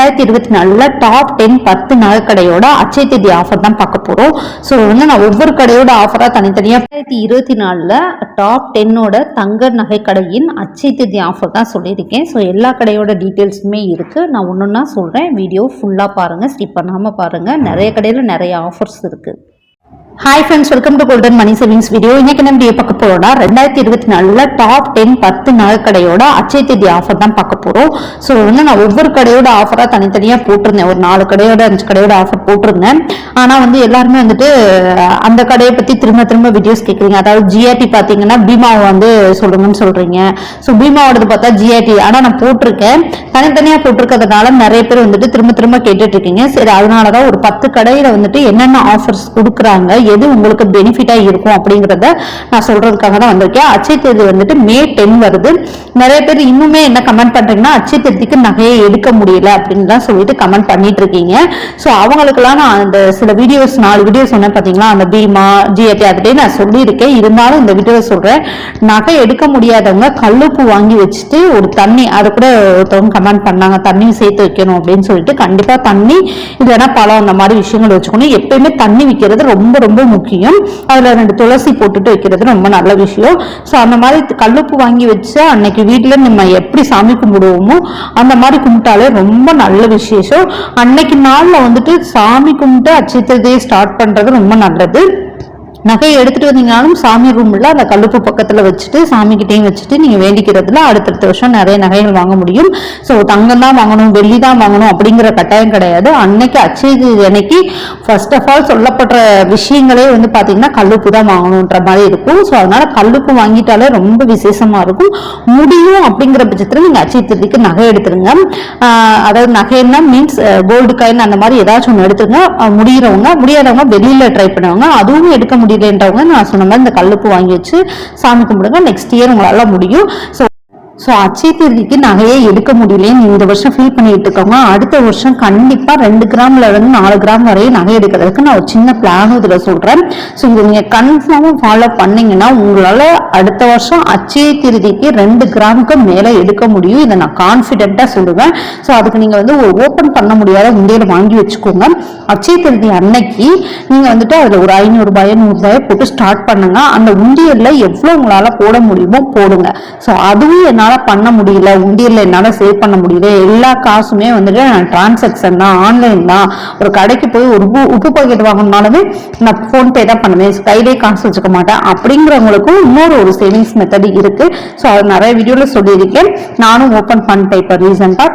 ரெண்டாயிரத்தி இருபத்தி நாலுல டாப் டென் பத்து நகை கடையோட அச்சய தேதி ஆஃபர் தான் பார்க்க போறோம். ஸோ வந்து நான் ஒவ்வொரு கடையோட ஆஃபராக தனித்தனியாக ரெண்டாயிரத்தி இருபத்தி நாலுல டாப் டென்னோட தங்க நகை கடையின் அச்சய தேதி ஆஃபர் தான் சொல்லியிருக்கேன். ஸோ எல்லா கடையோட டீட்டெயில்ஸுமே இருக்கு. நான் ஒன்று ஒன்றா சொல்றேன். வீடியோ ஃபுல்லாக பாருங்க. ஸ்கிப் பண்ணாமல் பாருங்க. நிறைய கடையில் நிறைய ஆஃபர்ஸ் இருக்கு. Hi friends welcome to golden money savings video இன்னைக்கு நம்ம வீடியோ பார்க்க போறோம்னா ரெண்டாயிரத்தி இருபத்தி நாலுல டாப் டென் பத்து நாள் கடையோட அச்சய தேதி ஆஃபர் தான் பார்க்க போறோம். ஸோ வந்து நான் ஒவ்வொரு கடையோட ஆஃபராக தனித்தனியாக போட்டிருந்தேன். ஒரு நாலு கடையோட அஞ்சு கடையோட ஆஃபர் போட்டிருந்தேன். ஆனால் வந்து எல்லாருமே வந்துட்டு அந்த கடையை பற்றி திரும்ப திரும்ப வீடியோஸ் கேட்குறீங்க அதாவது ஜிஆர்டி பார்த்தீங்கன்னா பீமாவை வந்து சொல்லுங்கன்னு சொல்றீங்க. ஸோ பீமாவோடது பார்த்தா ஜிஆர்டி ஆனால் நான் போட்டிருக்கேன். தனித்தனியாக போட்டிருக்கிறதுனால நிறைய பேர் வந்துட்டு திரும்ப திரும்ப கேட்டுட்டு இருக்கீங்க. சரி அதனால தான் ஒரு பத்து கடையில் வந்துட்டு என்னென்ன ஆஃபர்ஸ் கொடுக்குறாங்க எது உங்களுக்கு பெனிஃபிட்டாக இருக்கும் அப்படிங்கிறத நான் சொல்றதுக்காக தான் வந்திருக்கேன். அச்சய தேதி வந்துட்டு மே டென் வருது. நிறைய பேர் இன்னுமே என்ன கமெண்ட் பண்றீங்கன்னா அச்சய தேதிக்கு நகையை எடுக்க முடியல அப்படின்லாம் சொல்லிட்டு கமெண்ட் பண்ணிட்டு இருக்கீங்க. ஸோ அவங்களுக்கெல்லாம் நான் அந்த சில வீடியோஸ் நாலு வீடியோஸ் சொன்னேன் பார்த்தீங்களா அந்த பீமா ஜிஎட்டி அதுலேயே நான் சொல்லியிருக்கேன். இருந்தாலும் இந்த வீடியோவை சொல்றேன். நகை எடுக்க முடியாதவங்க கல்லுப்பு வாங்கி வச்சுட்டு ஒரு தண்ணி அதை கூட ஒருத்தவங்க கமெண்ட் பண்ணாங்க. தண்ணியும் சேர்த்து வைக்கணும் அப்படின்னு சொல்லிட்டு கண்டிப்பாக தண்ணி இல்லைன்னா பழம் அந்த மாதிரி விஷயங்கள் வச்சுக்கணும். எப்பயுமே தண்ணி விற்கிறது ரொம்ப ரொம்ப ரொம்ப முக்கியம். அதில் ரெண்டு துளசி போட்டுட்டு வைக்கிறது ரொம்ப நல்ல விஷயம். ஸோ அந்த மாதிரி கல்லுப்பு வாங்கி வச்சு அன்னைக்கு வீட்டில் நம்ம எப்படி சாமி கும்பிடுவோமோ அந்த மாதிரி கும்பிட்டாலே ரொம்ப நல்ல விசேஷம். அன்னைக்கு நாளில் வந்துட்டு சாமி கும்பிட்டு அச்சித்திரதையை ஸ்டார்ட் பண்ணுறது ரொம்ப நல்லது. நகையை எடுத்துட்டு வந்தீங்கனாலும் சாமி ரூம்ல அந்த கல்லுப்பு பக்கத்துல வச்சுட்டு சாமி கிட்டேயும் வச்சுட்டு நீங்க வேண்டிக்கிறதுல அடுத்தடுத்த வருஷம் நிறைய நகைகள் வாங்க முடியும். ஸோ தங்கம் தான் வாங்கணும் வெள்ளி தான் வாங்கணும் அப்படிங்கிற கட்டாயம் கிடையாது. அன்னைக்கு அச்சய அன்னைக்கு ஃபர்ஸ்ட் ஆஃப் ஆல் சொல்லப்படுற விஷயங்களே வந்து பாத்தீங்கன்னா கல்லுப்பு தான் வாங்கணுன்ற மாதிரி இருக்கும். ஸோ அதனால கல்லுப்பு வாங்கிட்டாலே ரொம்ப விசேஷமா இருக்கும். முடியும் அப்படிங்கிற பட்சத்துல நீங்க அச்சய தேதிக்கு நகை எடுத்துருங்க. அதாவது நகைன்னா மீன்ஸ் கோல்டு காயின் அந்த மாதிரி ஏதாச்சும் ஒன்று எடுத்துருங்க. முடியிறவங்க முடியாதவங்க வெளியில ட்ரை பண்ணுவாங்க. அதுவும் எடுக்க முடியும் முடியலன்றவங்க நான் சொன்ன மாதிரி இந்த கல்லுப்பு வாங்கி வச்சு சாமி கும்பிடுங்க. நெக்ஸ்ட் இயர் உங்களால முடியும். ஸோ ஸோ அச்சய தேதிக்கு நகையை எடுக்க முடியலன்னு இந்த வருஷம் ஃபீல் பண்ணிட்டு இருக்கவங்க அடுத்த வருஷம் கண்டிப்பாக ரெண்டு கிராம்ல இருந்து நாலு கிராம் வரையும் நகை எடுக்கிறதுக்கு நான் ஒரு சின்ன பிளான் இதில் சொல்கிறேன் ஸோ இதை நீங்கள் கன்ஃபார்மாக ஃபாலோ பண்ணீங்கன்னா உங்களால் அடுத்த வருஷம் அச்சய திருதிக்கு ரெண்டு கிராமுக்கு மேலே எடுக்க முடியும். இதை நான் கான்ஃபிடென்ட்டாக சொல்லுவேன். ஸோ அதுக்கு நீங்கள் வந்து ஒரு ஓப்பன் பண்ண முடியாத உண்டியல வாங்கி வச்சுக்கோங்க. அச்சய திருதி அன்னைக்கு நீங்கள் வந்துட்டு அதில் ஒரு ஐநூறு ரூபாயோ போட்டு ஸ்டார்ட் பண்ணுங்க. அந்த உண்டியலில் எவ்வளோ உங்களால் போட முடியுமோ போடுங்க. ஸோ அதுவும் என்னால் பண்ண முடியல உண்டியல்ல என்னால சேவ் பண்ண முடியல எல்லா காசுமே வந்துட்டு நான் டிரான்சாக்ஷன் தான் ஆன்லைன் தான். ஒரு கடைக்கு போய் ஒரு உப்பு உப்பு பாக்கெட் வாங்கணும்னாலுமே நான் ஃபோன்பே தான் பண்ணுவேன். கையிலே காசு வச்சுக்க மாட்டேன். அப்படிங்கிறவங்களுக்கும் இன்னொரு ஒரு சேவிங்ஸ் மெத்தட் இருக்கு. ஸோ அது நிறைய வீடியோல சொல்லியிருக்கேன். நானும் ஓப்பன் பண்ணிட்டேன் இப்போ ரீசெண்டாக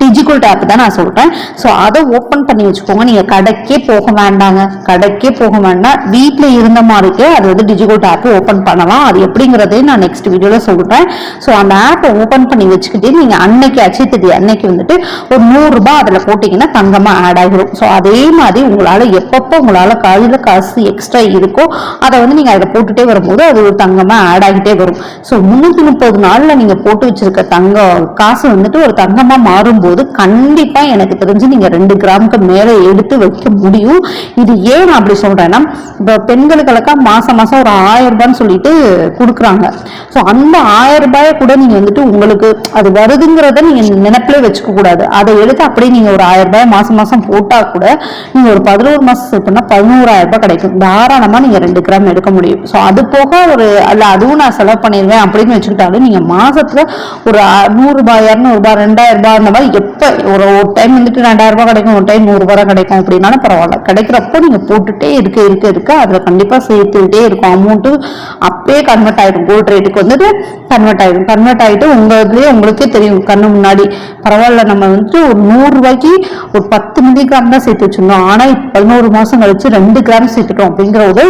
டிஜிக்கல் டேப் தான் நான் சொல்கிறேன் ஸோ அதை ஓப்பன் பண்ணி வச்சுக்கோங்க. நீங்கள் கடைக்கே போக வேண்டாங்க. கடைக்கே போக வேண்டாம். வீட்டில் இருந்த மாதிரிக்கே அது வந்து டிஜிக்கல் டேப் ஓப்பன் பண்ணலாம். அது எப்படிங்கிறதையும் நான் நெக்ஸ்ட் வீடியோவில் சொல்கிறேன் ஸோ அந்த ஆப்பை ஓப்பன் பண்ணி வச்சுக்கிட்டு நீங்கள் அன்னைக்கு அச்சய தேதி அன்னைக்கு வந்துட்டு ஒரு நூறுரூபா அதில் போட்டிங்கன்னா தங்கமாக ஆட் ஆகிடும் ஸோ அதே மாதிரி உங்களால் எப்பப்போ உங்களால் கையில காசு எக்ஸ்ட்ரா இருக்கோ அதை வந்து நீங்கள் அதில் போட்டுகிட்டே வரும்போது அது ஒரு தங்கமாக ஆட் ஆகிட்டே வரும். ஸோ முந்நூற்றி முப்பது நாளில் நீங்கள் போட்டு வச்சுருக்க தங்க காசு வந்துட்டு ஒரு தங்கமாக மாறும். மாறும்போது கண்டிப்பா எனக்கு தெரிஞ்சு நீங்க ரெண்டு கிராமுக்கு மேல எடுத்து வைக்க முடியும். இது ஏன் நான் அப்படி சொல்றேன்னா இப்போ பெண்களுக்கெல்லாம் மாசம் மாசம் ஒரு ஆயிரம் ரூபான்னு சொல்லிட்டு கொடுக்குறாங்க. ஸோ அந்த ஆயிரம் ரூபாயை கூட நீங்க வந்துட்டு உங்களுக்கு அது வருதுங்கிறத நீங்க நினைப்பிலே வச்சுக்க கூடாது. அதை எடுத்து அப்படியே நீங்க ஒரு ஆயிரம் ரூபாய் மாசம் மாசம் போட்டா கூட நீங்க ஒரு பதினோரு மாசம் சேர்த்தோம்னா பதினோராயிரம் ரூபாய் கிடைக்கும். தாராளமா நீங்க ரெண்டு கிராம் எடுக்க முடியும். ஸோ அது போக ஒரு அல்ல அதுவும் நான் செலவு பண்ணிடுவேன் அப்படின்னு வச்சுக்கிட்டாலும் நீங்க மாசத்துல ஒரு நூறு ரூபாய் ரெண்டாயிரம் ரூபாய் அந்த மாதிரி எப்போ ஒரு ஒரு டைம் வந்துட்டு ரெண்டாயிரம் கிடைக்கும் ஒரு டைம் நூறுரூபா கிடைக்கும் அப்படின்னாலும் பரவாயில்ல. கிடைக்கிறப்போ நீங்கள் போட்டுகிட்டே இருக்க இருக்க இருக்க அதில் கண்டிப்பாக சேர்த்துக்கிட்டே இருக்கும். அமௌண்ட்டு அப்பயே கன்வெர்ட் ஆகிடும் கோல்ட் ரேட்டுக்கு வந்துட்டு கன்வெர்ட் ஆகிடும் கன்வெர்ட் ஆகிட்டு உங்கள் இதுலேயே உங்களுக்கே தெரியும். கண்ணு முன்னாடி பரவாயில்ல நம்ம வந்துட்டு ஒரு நூறுரூவாய்க்கு ஒரு பத்து மில்லி கிராம் தான் சேர்த்து வச்சுருந்தோம். ஆனால் பதினோரு மாதம் கழிச்சு ரெண்டு கிராம் சேர்த்துட்டோம் அப்படிங்கிற ஒரு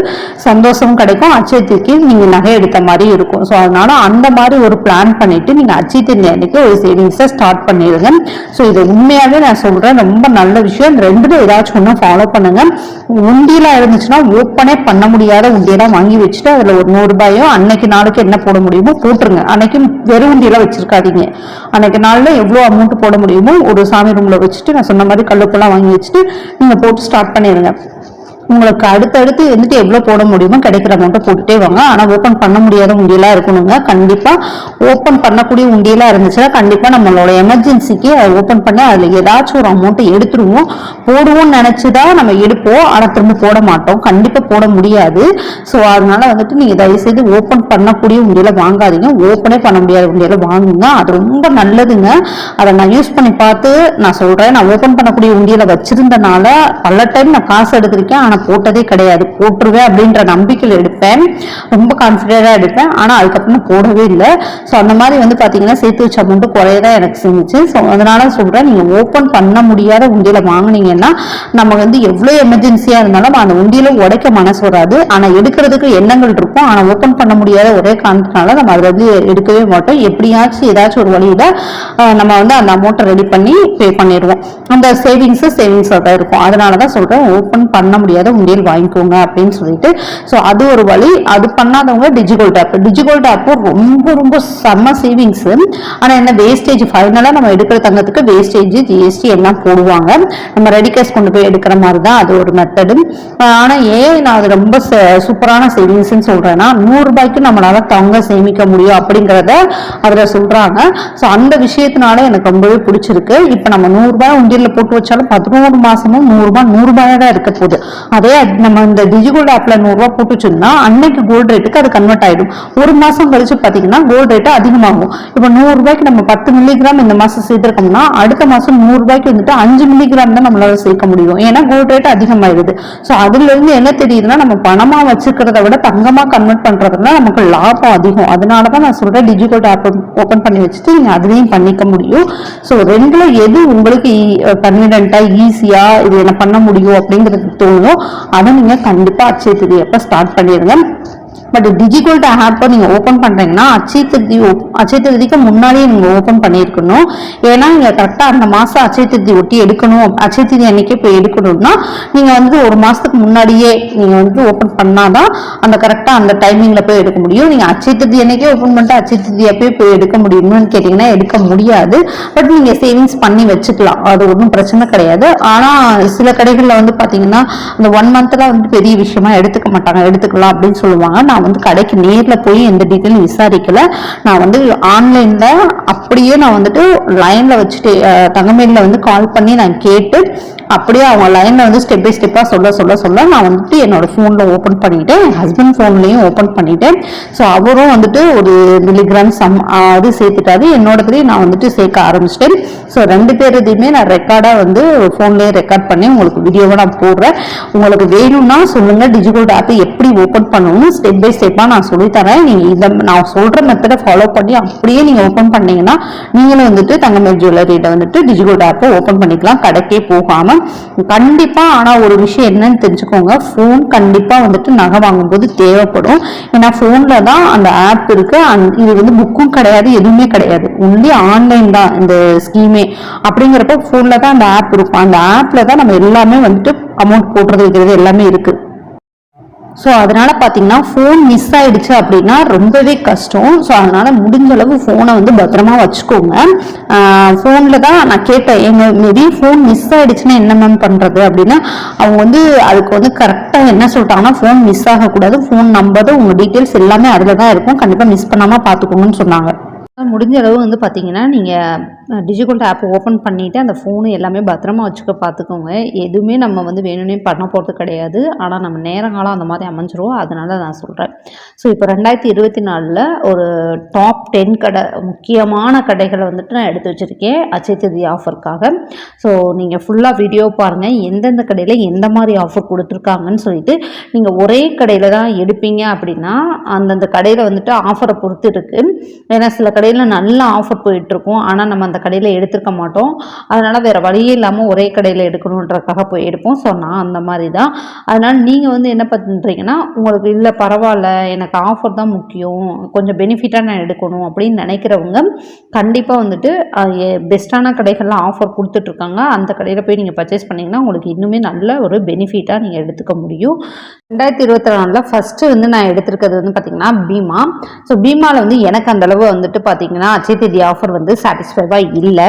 சந்தோஷம் கிடைக்கும். அச்சயத்துக்கு நீங்கள் நகை எடுத்த மாதிரி இருக்கும். ஸோ அதனால அந்த மாதிரி ஒரு பிளான் பண்ணிட்டு நீங்கள் அச்சயத்தின் அன்னைக்கு ஒரு சேவிங்ஸை ஸ்டார்ட் பண்ணிடுங்க. ஸோ இது உண்மையாகவே நான் சொல்கிறேன் ரொம்ப நல்ல விஷயம். இந்த ரெண்டுல ஏதாச்சும் ஒன்றும் ஃபாலோ பண்ணுங்க. உண்டியெல்லாம் இருந்துச்சுன்னா ஓப்பனே பண்ண முடியாத உண்டியெல்லாம் வாங்கி வச்சுட்டு அதில் ஒரு நூறுரூபாயோ அன்னைக்கு நாளுக்கு என்ன போட முடியுமோ போட்டுருங்க. அன்னைக்கு வெறும் உண்டியெல்லாம் வச்சிருக்காதீங்க. அன்னைக்கு நாளில் எவ்வளோ அமௌண்ட் போட முடியுமோ ஒரு சாமி ரூமில் வச்சுட்டு நான் சொன்ன மாதிரி கல்லுப்பெல்லாம் வாங்கி வச்சுட்டு நீங்கள் போட்டு ஸ்டார்ட் பண்ணிடுங்க உங்களுக்கு அடுத்தடுத்து வந்துட்டு எவ்வளோ போட முடியுமோ கிடைக்கிற அமௌண்ட்டை போட்டுட்டே வாங்க. ஆனால் ஓப்பன் பண்ண முடியாத உண்டியெல்லாம் இருக்கணுங்க. கண்டிப்பாக ஓப்பன் பண்ணக்கூடிய உண்டியெல்லாம் இருந்துச்சுன்னா கண்டிப்பாக நம்மளோட எமர்ஜென்சிக்கு அதை ஓப்பன் பண்ணி அதில் ஏதாச்சும் ஒரு அமௌண்ட்டை எடுத்துருவோம். போடுவோம்னு நினச்சி தான் நம்ம எடுப்போம். ஆனால் திரும்ப போட மாட்டோம். கண்டிப்பாக போட முடியாது. ஸோ அதனால வந்துட்டு நீங்கள் தயவுசெய்து ஓப்பன் பண்ணக்கூடிய உண்டியில் வாங்காதீங்க. ஓப்பனே பண்ண முடியாத உண்டியில் வாங்குங்க. அது ரொம்ப நல்லதுங்க. அதை நான் யூஸ் பண்ணி பார்த்து நான் சொல்கிறேன் நான் ஓப்பன் பண்ணக்கூடிய உண்டியில் வச்சிருந்தனால பல டைம் நான் காசு எடுத்திருக்கேன். ஆனால் போட்டதே கிடையாது. போட்டுருவேன் அப்படின்ற நம்பிக்கையில் எடுப்பேன். ரொம்ப கான்ஃபிடென்ட்டாக எடுப்பேன். ஆனால் அதுக்கப்புறம் போடவே இல்லை. ஸோ அந்த மாதிரி வந்து பார்த்தீங்கன்னா சேர்த்து வச்ச அமௌண்ட்டு குறையதான் எனக்கு செஞ்சிச்சு. ஸோ அதனால சொல்கிறேன் நீங்கள் ஓப்பன் பண்ண முடியாத உண்டியில் வாங்கினீங்கன்னா நம்ம வந்து எவ்வளோ எமர்ஜென்சியாக இருந்தாலும் அந்த உண்டியில் உடைக்க மனசு வராது. ஆனால் எடுக்கிறதுக்கு எண்ணங்கள் இருக்கும். ஆனால் ஓப்பன் பண்ண முடியாத ஒரே காரணத்தினால நம்ம அதில் வந்து எடுக்கவே மாட்டோம். எப்படியாச்சும் ஏதாச்சும் ஒரு வழியில் நம்ம வந்து அந்த அமௌண்ட்டை ரெடி பண்ணி பே பண்ணிடுவோம். அந்த சேவிங்ஸு சேவிங்ஸாக தான் இருக்கும். அதனால தான் சொல்கிறேன் ஓப்பன் பண்ண முடியாது. உண்டியல் வாங்கிக்கோங்க அப்படின்னு சொல்லிட்டு. ஸோ அது ஒரு வழி. அது பண்ணாதவங்க டிஜிகோல்ட் ஆப் டிஜிகோல்ட் ஆப்பு ரொம்ப ரொம்ப செம்ம சேவிங்ஸு ஆனால் என்ன வேஸ்டேஜ் ஃபைனலாக நம்ம எடுக்கிற தங்கத்துக்கு வேஸ்டேஜ் ஜிஎஸ்டி எல்லாம் போடுவாங்க. நம்ம ரெடி கேஷ் கொண்டு போய் எடுக்கிற மாதிரி தான் அது ஒரு மெத்தடு ஆனால் ஏன் நான் அது ரொம்ப சூப்பரான சேவிங்ஸ்ன்னு சொல்கிறேன்னா நூறுரூபாய்க்கு நம்மளால தங்க சேமிக்க முடியும் அப்படிங்கிறத அதில் சொல்கிறாங்க ஸோ அந்த விஷயத்தினால எனக்கு ரொம்பவே பிடிச்சிருக்கு. இப்போ நம்ம நூறுரூபாய் உண்டியலில் போட்டு வச்சாலும் பதினோரு மாதமும் நூறுரூபா நூறுரூபாயாக தான் இருக்க போகுது. அதே நம்ம இந்த டிஜிகோல்டு ஆப்பில் நூறுரூவா போட்டு வச்சிருந்தா அன்னைக்கு கோல்டு ரேட்டுக்கு அது கன்வெர்ட் ஆகிடும் ஒரு மாதம் கழிச்சு பார்த்தீங்கன்னா கோல்டு ரேட்டு அதிகமாகும். இப்போ நூறுரூபாய்க்கு நம்ம பத்து மில்லிகிராம் இந்த மாதம் சேர்த்திருக்கோம்னா அடுத்த மாதம் நூறுரூபாய்க்கு வந்துட்டு அஞ்சு மில்லிகிராம் தான் நம்மளால சேர்க்க முடியும். ஏன்னா கோல்டு ரேட் அதிகமாயிருது ஸோ அதுல இருந்து என்ன தெரியுதுன்னா நம்ம பணமா வச்சுக்கிறத விட தங்கமா கன்வெர்ட் பண்றதுனா நமக்கு லாபம் அதிகம். அதனால தான் நான் சொல்றேன் டிஜிட்டல் ஆப் ஓப்பன் பண்ணி வச்சுட்டு நீங்க அதுலயும் பண்ணிக்க முடியும். ஸோ ரெண்டுல எது உங்களுக்கு e, கன்வீனியன்ட்டா ஈஸியா இது என்ன பண்ண முடியும் அப்படிங்கிறது தோணும். அதை நீங்க கண்டிப்பா அச்சய திதி அப்ப ஸ்டார்ட் பண்ணிடுங்க. பட் டிஜிகோல்ட் ஆப்பை நீங்கள் ஓப்பன் பண்ணுறீங்கன்னா அச்சய திருதி அச்சய திருதிக்கு முன்னாடியே நீங்கள் ஓப்பன் பண்ணியிருக்கணும். ஏன்னா நீங்கள் கரெக்டாக அந்த மாதம் அச்சய திருதி ஒட்டி எடுக்கணும். அச்சய திருதி அன்னைக்கே போய் எடுக்கணும்னா நீங்கள் வந்து ஒரு மாதத்துக்கு முன்னாடியே நீங்கள் வந்து ஓப்பன் பண்ணால் தான் அந்த கரெக்டாக அந்த டைமிங்கில் போய் எடுக்க முடியும். நீங்கள் அச்சய திருதி அன்னைக்கே ஓப்பன் பண்ணிட்டு அச்சய திருதி அப்பயே போய் எடுக்க முடியும்னு கேட்டிங்கன்னா எடுக்க முடியாது. பட் நீங்கள் சேவிங்ஸ் பண்ணி வச்சுக்கலாம். அது ஒன்றும் பிரச்சனை கிடையாது. ஆனால் சில கடைகளில் வந்து பார்த்தீங்கன்னா அந்த ஒன் மந்த்தில் வந்து பெரிய விஷயமா எடுத்துக்க மாட்டாங்க. எடுத்துக்கலாம் அப்படின்னு சொல்லுவாங்க. நான் வந்து கடைக்கு நேரில் போய் எந்த டீட்டெயிலும் விசாரிக்கல. நான் வந்து ஆன்லைனில் அப்படியே நான் வந்துட்டு லைனில் வச்சுட்டு தங்கமேலில் வந்து கால் பண்ணி நான் கேட்டு அப்படியே அவங்க லைனில் வந்து ஸ்டெப் பை ஸ்டெப்பாக சொல்ல சொல்ல சொல்ல நான் வந்துட்டு என்னோட ஃபோனில் ஓப்பன் பண்ணிட்டேன் என் ஹஸ்பண்ட் ஃபோன்லேயும் ஓப்பன் பண்ணிட்டேன். ஸோ அவரும் வந்துட்டு ஒரு மில்லிகிராம் சம் அது சேர்த்துட்டாரு. என்னோடதுலேயும் நான் வந்துட்டு சேர்க்க ஆரம்பிச்சிட்டேன். ஸோ ரெண்டு பேருதையுமே நான் ரெக்கார்டாக வந்து ஃபோன்லேயே ரெக்கார்ட் பண்ணி உங்களுக்கு வீடியோவை நான் போடுறேன். உங்களுக்கு வேணும்னா சொல்லுங்கள் டிஜிட்டல் ஆப்பை எப்படி ஓப்பன் பண்ணணும்னு ஸ்டெப் பை ஸ்டெப்பாக நான் சொல்லித்தரேன். நீங்கள் இதை நான் சொல்கிற மெத்தடை ஃபாலோ பண்ணி அப்படியே நீங்கள் ஓப்பன் பண்ணீங்கன்னா நீங்களும் வந்துட்டு தங்கமேல் ஜுவல்லரியில் வந்துட்டு டிஜிட்டல் ஆப்பை ஓப்பன் பண்ணிக்கலாம். கடைக்கே போகாமல் கண்டிப்பா ஆனா ஒரு விஷயம் என்னன்னு தெரிஞ்சுக்கோங்க. ஃபோன் கண்டிப்பா வந்துட்டு நகை வாங்கும்போது தேவைப்படும். ஏன்னா ஃபோன்ல தான் அந்த ஆப் இருக்கு. இது வந்து புக்கும் கிடையாது எதுவுமே கிடையாது. ஒன்லி ஆன்லைன் தான் இந்த ஸ்கீமே அப்படிங்கிறப்ப ஃபோன்ல தான் அந்த ஆப் இருக்கும். அந்த ஆப்ல தான் நம்ம எல்லாமே வந்துட்டு அமௌண்ட் போட்டுறது வைக்கிறது எல்லாமே இருக்கு. ஸோ அதனால் பார்த்தீங்கன்னா ஃபோன் மிஸ் ஆயிடுச்சு அப்படின்னா ரொம்பவே கஷ்டம். ஸோ அதனால் முடிஞ்ச அளவு ஃபோனை வந்து பத்திரமா வச்சுக்கோங்க. ஃபோனில் தான் நான் கேட்டேன் எங்கள் மேபி ஃபோன் மிஸ் ஆயிடுச்சுன்னா என்ன மேம் பண்ணுறது அப்படின்னா அவங்க வந்து அதுக்கு வந்து கரெக்டாக என்ன சொல்லிட்டாங்கன்னா ஃபோன் மிஸ் ஆகக்கூடாது. ஃபோன் நம்பர் உங்கள் டீட்டெயில்ஸ் எல்லாமே அதில் தான் இருக்கும். கண்டிப்பாக மிஸ் பண்ணாமல் பார்த்துக்கோங்கன்னு சொன்னாங்க. முடிஞ்ச அளவு வந்து பார்த்தீங்கன்னா நீங்கள் டிஜிட்டல் ஆப் ஓப்பன் பண்ணிவிட்டு அந்த ஃபோனு எல்லாமே பத்திரமா வச்சுக்க பார்த்துக்கோங்க எதுவுமே நம்ம வந்து வேணும்னே பண்ண போகிறது கிடையாது. ஆனால் நம்ம நேரங்காலம் அந்த மாதிரி அமைஞ்சிரும். அதனால நான் சொல்கிறேன் ஸோ இப்போ ரெண்டாயிரத்தி இருபத்தி நாலில் ஒரு டாப் டென் கடை முக்கியமான கடைகளை வந்துட்டு நான் எடுத்து வச்சுருக்கேன். அச்சய ஆஃபருக்காக ஸோ நீங்கள் ஃபுல்லாக வீடியோ பாருங்கள் எந்தெந்த கடையில் எந்த மாதிரி ஆஃபர் கொடுத்துருக்காங்கன்னு சொல்லிட்டு நீங்கள் ஒரே கடையில் தான் எடுப்பீங்க அப்படின்னா அந்தந்த கடையில் வந்துட்டு ஆஃபரை பொறுத்து இருக்குது ஏன்னா சில கடையில் நல்ல ஆஃபர் போயிட்டுருக்கும் ஆனால் நம்ம அந்த கடையில் எடுத்திருக்க மாட்டோம். அதனால் வேறு வழியே இல்லாமல் ஒரே கடையில் எடுக்கணுன்றக்காக போய் எடுப்போம். ஸோ நான் அந்த மாதிரி தான் அதனால் நீங்கள் வந்து என்ன பண்ணுறீங்கன்னா உங்களுக்கு இல்லை பரவாயில்ல எனக்கு ஆஃபர் தான் முக்கியம். கொஞ்சம் பெனிஃபிட்டாக நான் எடுக்கணும் அப்படின்னு நினைக்கிறவங்க கண்டிப்பாக வந்துட்டு பெஸ்ட்டான கடைகள்லாம் ஆஃபர் கொடுத்துட்ருக்காங்க. அந்த கடையில் போய் நீங்கள் பர்ச்சேஸ் பண்ணிங்கன்னா உங்களுக்கு இன்னுமே நல்ல ஒரு பெனிஃபிட்டாக நீங்கள் எடுத்துக்க முடியும். ரெண்டாயிரத்தி இருபத்தி நாலில் ஃபஸ்ட்டு வந்து நான் எடுத்திருக்கிறது வந்து பார்த்திங்கன்னா பீமா. ஸோ பீமாவில் வந்து எனக்கு அந்தளவு வந்துட்டு பார்த்தீங்கன்னா அச்சய தேதி ஆஃபர் வந்து சாட்டிஸ்ஃபைவாக ரூபாய் இல்லை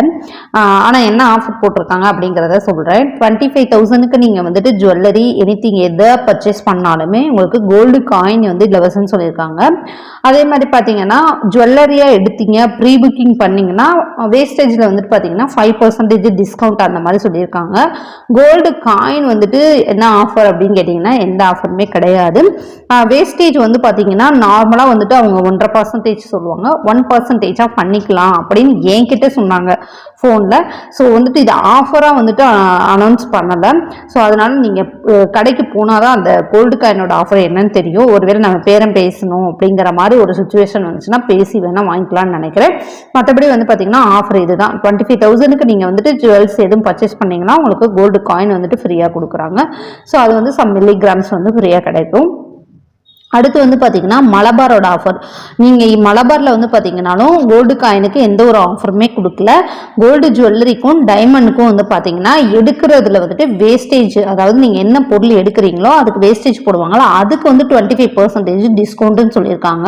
ஆனால் என்ன ஆஃபர் போட்டிருக்காங்க அப்படிங்கிறத சொல்கிறேன் டுவெண்ட்டி ஃபைவ் தௌசண்ட்க்கு நீங்கள் வந்துட்டு ஜுவல்லரி எனிதிங் எதை பர்ச்சேஸ் பண்ணாலுமே உங்களுக்கு கோல்டு காயின் வந்து இலவசம்னு சொல்லியிருக்காங்க. அதே மாதிரி பார்த்தீங்கன்னா ஜுவல்லரியாக எடுத்தீங்க ப்ரீ புக்கிங் பண்ணிங்கன்னா வேஸ்டேஜில் வந்துட்டு பார்த்தீங்கன்னா ஃபைவ் பர்சன்டேஜ் டிஸ்கவுண்ட் அந்த மாதிரி சொல்லியிருக்காங்க. கோல்டு காயின் வந்துட்டு என்ன ஆஃபர் அப்படின்னு கேட்டிங்கன்னா எந்த ஆஃபருமே கிடையாது. வேஸ்டேஜ் வந்து பார்த்தீங்கன்னா நார்மலாக வந்துட்டு அவங்க ஒன்றரை பர்சன்டேஜ் சொல்லுவாங்க. ஒன் பர்சன்டேஜாக பண்ணிக்கலாம் அப்படின்னு என்கிட்ட சொன்னாங்க ஃபோனில் ஸோ வந்துட்டு இது ஆஃபராக வந்துட்டு அனௌன்ஸ் பண்ணலை. ஸோ அதனால நீங்கள் கடைக்கு போனால் தான் அந்த கோல்டு காயினோட ஆஃபர் என்னன்னு தெரியும். ஒருவேளை நம்ம பேரம் பேசணும் அப்படிங்கிற மாதிரி ஒரு சுச்சுவேஷன் வந்துச்சுன்னா பேசி வேணால் வாங்கிக்கலாம்னு நினைக்கிறேன். மற்றபடி வந்து பார்த்தீங்கன்னா ஆஃபர் இது தான் டுவெண்ட்டி ஃபைவ் தௌசண்ட்க்கு நீங்கள் வந்துட்டு ஜுவல்ஸ் எதுவும் பர்ச்சேஸ் பண்ணிங்கன்னா உங்களுக்கு கோல்டு காயின் வந்துட்டு ஃப்ரீயாக கொடுக்குறாங்க. ஸோ அது வந்து சம் மில்லிகிராம்ஸ் வந்து ஃப்ரீயாக கிடைக்கும். அடுத்து வந்து பார்த்தீங்கன்னா மலபாரோட ஆஃபர் நீங்கள் மலபாரில் வந்து பார்த்தீங்கன்னாலும் கோல்டு காயினுக்கு எந்த ஒரு ஆஃபருமே கொடுக்கல. கோல்டு ஜுவல்லரிக்கும் டைமண்டுக்கும் வந்து பார்த்தீங்கன்னா எடுக்கிறதுல வந்துட்டு வேஸ்டேஜ் அதாவது நீங்கள் என்ன பொருள் எடுக்கிறீங்களோ அதுக்கு வேஸ்டேஜ் போடுவாங்களோ அதுக்கு வந்து டுவெண்ட்டி ஃபைவ் பர்சன்டேஜ் டிஸ்கவுண்ட்டுன்னு சொல்லியிருக்காங்க.